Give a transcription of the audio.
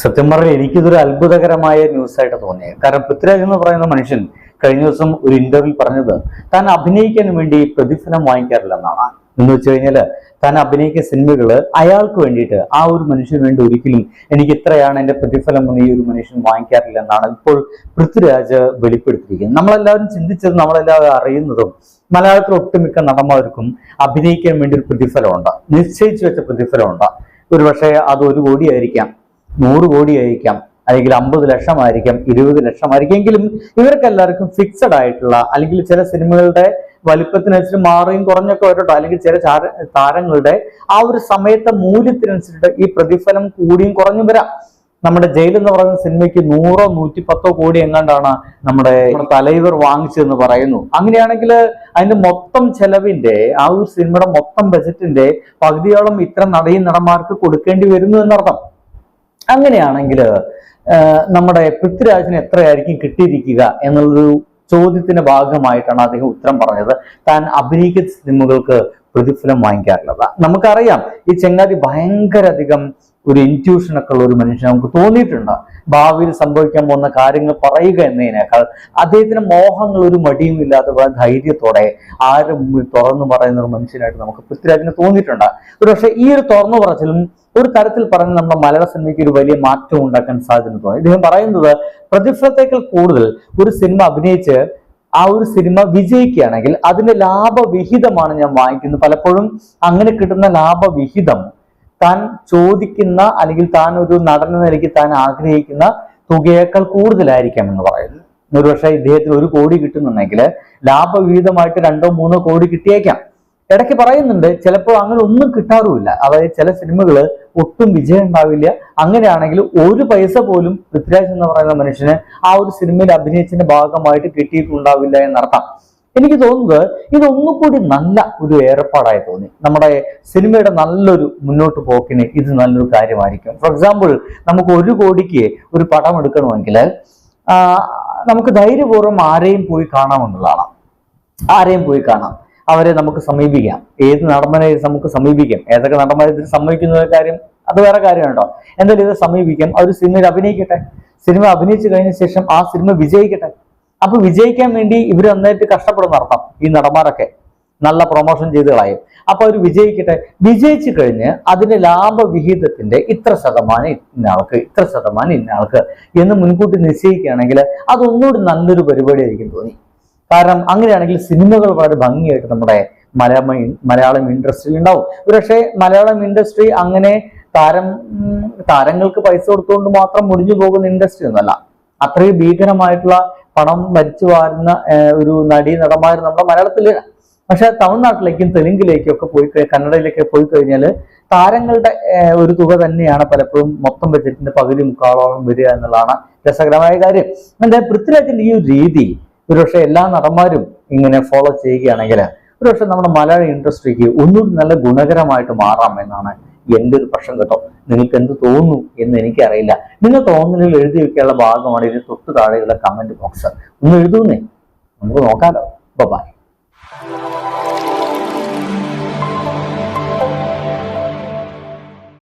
സത്യം പറഞ്ഞാൽ എനിക്കിതൊരു അത്ഭുതകരമായ ന്യൂസ് ആയിട്ട് തോന്നിയത് കാരണം പൃഥ്വിരാജ് എന്ന് പറയുന്ന മനുഷ്യൻ കഴിഞ്ഞ ദിവസം ഒരു ഇന്റർവ്യൂ പറഞ്ഞത് താൻ അഭിനയിക്കാൻ വേണ്ടി പ്രതിഫലം വാങ്ങിക്കാറില്ലെന്നാണ്. എന്ന് വെച്ച് കഴിഞ്ഞാൽ താൻ അഭിനയിക്കുന്ന സിനിമകൾ അയാൾക്ക് വേണ്ടിയിട്ട് ആ ഒരു മനുഷ്യന് വേണ്ടി ഒരിക്കലും എനിക്ക് ഇത്രയാണ് എന്റെ പ്രതിഫലം എന്ന് ഈ ഒരു മനുഷ്യൻ വാങ്ങിക്കാറില്ല എന്നാണ് ഇപ്പോൾ പൃഥ്വിരാജ് വെളിപ്പെടുത്തിയിരിക്കുന്നത് നമ്മളെല്ലാവരും ചിന്തിച്ചത് നമ്മളെല്ലാവരും അറിയുന്നതും മലയാളത്തിൽ ഒട്ടുമിക്ക നടന്മാർക്കും അഭിനയിക്കാൻ വേണ്ടി ഒരു പ്രതിഫലമുണ്ട്. നിശ്ചയിച്ചു വെച്ച പ്രതിഫലമുണ്ട്. ഒരുപക്ഷെ അത് ഒരു കോടിയായിരിക്കാം. നൂറ് കോടിയായിരിക്കാം അല്ലെങ്കിൽ അമ്പത് ലക്ഷമായിരിക്കാം ഇരുപത് ലക്ഷമായിരിക്കും. എങ്കിലും ഇവർക്ക് എല്ലാവർക്കും ഫിക്സഡ് ആയിട്ടുള്ള അല്ലെങ്കിൽ ചില സിനിമകളുടെ വലിപ്പത്തിനനുസരിച്ച് മാറുകയും കുറഞ്ഞൊക്കെ വരട്ടോ അല്ലെങ്കിൽ ചില താരങ്ങളുടെ ആ ഒരു സമയത്തെ മൂല്യത്തിനനുസരിച്ച് ഈ പ്രതിഫലം കൂടിയും കുറഞ്ഞും വരാം. നമ്മുടെ ജയിൽ എന്ന് പറയുന്ന സിനിമയ്ക്ക് നൂറോ നൂറ്റി പത്തോ കോടി എങ്ങാണ്ടാണ് നമ്മുടെ നമ്മുടെ തലൈവർ വാങ്ങിച്ചതെന്ന് പറയുന്നു. അങ്ങനെയാണെങ്കിൽ അതിന്റെ മൊത്തം ചെലവിന്റെ ആ ഒരു സിനിമയുടെ മൊത്തം ബജറ്റിന്റെ പകുതിയോളം ഇത്ര നടയും നടന്മാർക്ക് കൊടുക്കേണ്ടി വരുന്നു എന്നർത്ഥം. അങ്ങനെയാണെങ്കിൽ നമ്മുടെ പൃഥ്വിരാജിന് എത്രയായിരിക്കും കിട്ടിയിരിക്കുക എന്നുള്ളൊരു ചോദ്യത്തിന്റെ ഭാഗമായിട്ടാണ് അദ്ദേഹം ഉത്തരം പറഞ്ഞത്. താൻ അഭിനയിക്കുന്ന സിനിമകൾക്ക് പ്രതിഫലം വാങ്ങിക്കാറുള്ളത്. നമുക്കറിയാം ഈ ചെങ്ങാതി ഭയങ്കര അധികം ഒരു ഇന്റ്യൂഷൻ ഒക്കെ ഉള്ള ഒരു മനുഷ്യൻ നമുക്ക് തോന്നിയിട്ടുണ്ട്. ഭാവിയിൽ സംഭവിക്കാൻ പോകുന്ന കാര്യങ്ങൾ പറയുക എന്നതിനേക്കാൾ അദ്ദേഹത്തിന് മോഹങ്ങൾ ഒരു മടിയും ഇല്ലാതെ ധൈര്യത്തോടെ ആരും മുമ്പിൽ തുറന്നു പറയുന്ന ഒരു മനുഷ്യനായിട്ട് നമുക്ക് പൃഥ്വിരാജിന് തോന്നിയിട്ടുണ്ട്. ഒരുപക്ഷെ ഈ ഒരു തുറന്നു പറച്ചിലും ഒരു തരത്തിൽ പറഞ്ഞ് നമ്മുടെ മലയാള സിനിമയ്ക്ക് ഒരു വലിയ മാറ്റം ഉണ്ടാക്കാൻ സാധ്യത തോന്നി. ഇദ്ദേഹം പറയുന്നത് പ്രതിഫലത്തേക്കാൾ കൂടുതൽ ഒരു സിനിമ അഭിനയിച്ച് ആ ഒരു സിനിമ വിജയിക്കുകയാണെങ്കിൽ അതിന്റെ ലാഭവിഹിതമാണ് ഞാൻ വാങ്ങിക്കുന്നത്. പലപ്പോഴും അങ്ങനെ കിട്ടുന്ന ലാഭവിഹിതം താൻ ചോദിക്കുന്ന അല്ലെങ്കിൽ താൻ ഒരു നടൻ നിലയ്ക്ക് താൻ ആഗ്രഹിക്കുന്ന തുകയേക്കാൾ കൂടുതലായിരിക്കാം എന്ന് പറയുന്നു. ഒരുപക്ഷെ ഇദ്ദേഹത്തിന് ഒരു കോടി കിട്ടുന്നുണ്ടെങ്കിൽ ലാഭവിഹിതമായിട്ട് രണ്ടോ മൂന്നോ കോടി കിട്ടിയേക്കാം. ഇടയ്ക്ക് പറയുന്നുണ്ട് ചിലപ്പോൾ അങ്ങനെ ഒന്നും കിട്ടാറുമില്ല. അതായത് ചില സിനിമകൾ ഒട്ടും വിജയം ഉണ്ടാവില്ല അങ്ങനെയാണെങ്കിൽ ഒരു പൈസ പോലും പൃഥ്വിരാജ് എന്ന് പറയുന്ന മനുഷ്യന് ആ ഒരു സിനിമയിൽ അഭിനയിച്ചതിന്റെ ഭാഗമായിട്ട് കിട്ടിയിട്ടുണ്ടാവില്ല എന്നർത്ഥം. എനിക്ക് തോന്നുന്നത് ഇത് ഒന്നുകൂടി നല്ല ഒരു ഏർപ്പാടായി തോന്നി. നമ്മുടെ സിനിമയുടെ നല്ലൊരു മുന്നോട്ട് പോക്കിന് ഇത് നല്ലൊരു കാര്യമായിരിക്കും. ഫോർ എക്സാമ്പിൾ നമുക്ക് ഒരു കോടിക്ക് ഒരു പടം എടുക്കണമെങ്കിൽ നമുക്ക് ധൈര്യപൂർവം ആരെയും പോയി കാണാമെന്നുള്ളതാണ് ആരെയും പോയി കാണാം. അവരെ നമുക്ക് സമീപിക്കാം. ഏത് നടന്മാരെ നമുക്ക് സമീപിക്കാം? ഏതൊക്കെ നടന്മാരെ ഇതിൽ സമ്മതിക്കുന്ന കാര്യം അത് വേറെ കാര്യമുണ്ടോ എന്തായാലും ഇത് സമീപിക്കാം. അവർ സിനിമയിൽ അഭിനയിക്കട്ടെ. സിനിമ അഭിനയിച്ചു കഴിഞ്ഞ ശേഷം ആ സിനിമ വിജയിക്കട്ടെ. അപ്പൊ വിജയിക്കാൻ വേണ്ടി ഇവർ നന്നായിട്ട് കഷ്ടപ്പെടുന്ന അർത്ഥം ഈ നടന്മാരൊക്കെ നല്ല പ്രൊമോഷൻ ചെയ്ത് കളയും. അപ്പൊ അവർ വിജയിക്കട്ടെ. വിജയിച്ചു കഴിഞ്ഞ് അതിന്റെ ലാഭവിഹിതത്തിന്റെ ഇത്ര ശതമാനം ഇന്ന ആൾക്ക് ഇത്ര ശതമാനം ഇന്ന ആൾക്ക് എന്ന് മുൻകൂട്ടി നിശ്ചയിക്കുകയാണെങ്കിൽ അതൊന്നുകൂടി നല്ലൊരു പരിപാടി ആയിരിക്കും തോന്നി. കാരണം അങ്ങനെയാണെങ്കിൽ സിനിമകൾ വളരെ ഭംഗിയായിട്ട് നമ്മുടെ മലയാളം മലയാളം ഇൻഡസ്ട്രി ഉണ്ടാവും. ഒരുപക്ഷെ മലയാളം ഇൻഡസ്ട്രി അങ്ങനെ താരം താരങ്ങൾക്ക് പൈസ കൊടുത്തുകൊണ്ട് മാത്രം മുടിഞ്ഞു പോകുന്ന ഇൻഡസ്ട്രി ഒന്നല്ല അത്രയും ഭീകരമായിട്ടുള്ള പണം മരിച്ചു വാരുന്ന ഒരു നടി നടന്മാർ നമ്മുടെ മലയാളത്തിൽ പക്ഷെ തമിഴ്നാട്ടിലേക്കും തെലുങ്കിലേക്കും ഒക്കെ പോയി കഴി- കന്നഡയിലേക്ക് പോയി കഴിഞ്ഞാൽ താരങ്ങളുടെ ഒരു തുക തന്നെയാണ് പലപ്പോഴും മൊത്തം ബജറ്റിന്റെ പകുതി മുക്കാളോളം വരിക എന്നുള്ളതാണ് രസകരമായ കാര്യം. എന്താ പൃഥ്വിരാജിന്റെ ഈ ഒരു രീതി ഒരുപക്ഷെ എല്ലാ നടന്മാരും ഇങ്ങനെ ഫോളോ ചെയ്യുകയാണെങ്കിൽ ഒരുപക്ഷെ നമ്മുടെ മലയാള ഇൻഡസ്ട്രിക്ക് ഒന്നുകൂടി നല്ല ഗുണകരമായിട്ട് മാറാം എന്നാണ് എന്റെ ഒരു പ്രശ്നം കേട്ടോ? നിങ്ങൾക്ക് എന്ത് തോന്നുന്നു എന്ന് എനിക്കറിയില്ല. നിങ്ങൾ തോന്നലിൽ എഴുതി വെക്കാനുള്ള ഭാഗമാണ് ഇതിന് തൊട്ട് താഴെയുള്ള കമന്റ് ബോക്സ് ഒന്ന് എഴുതുന്നേ? നമുക്ക് നോക്കാലോ. ബൈ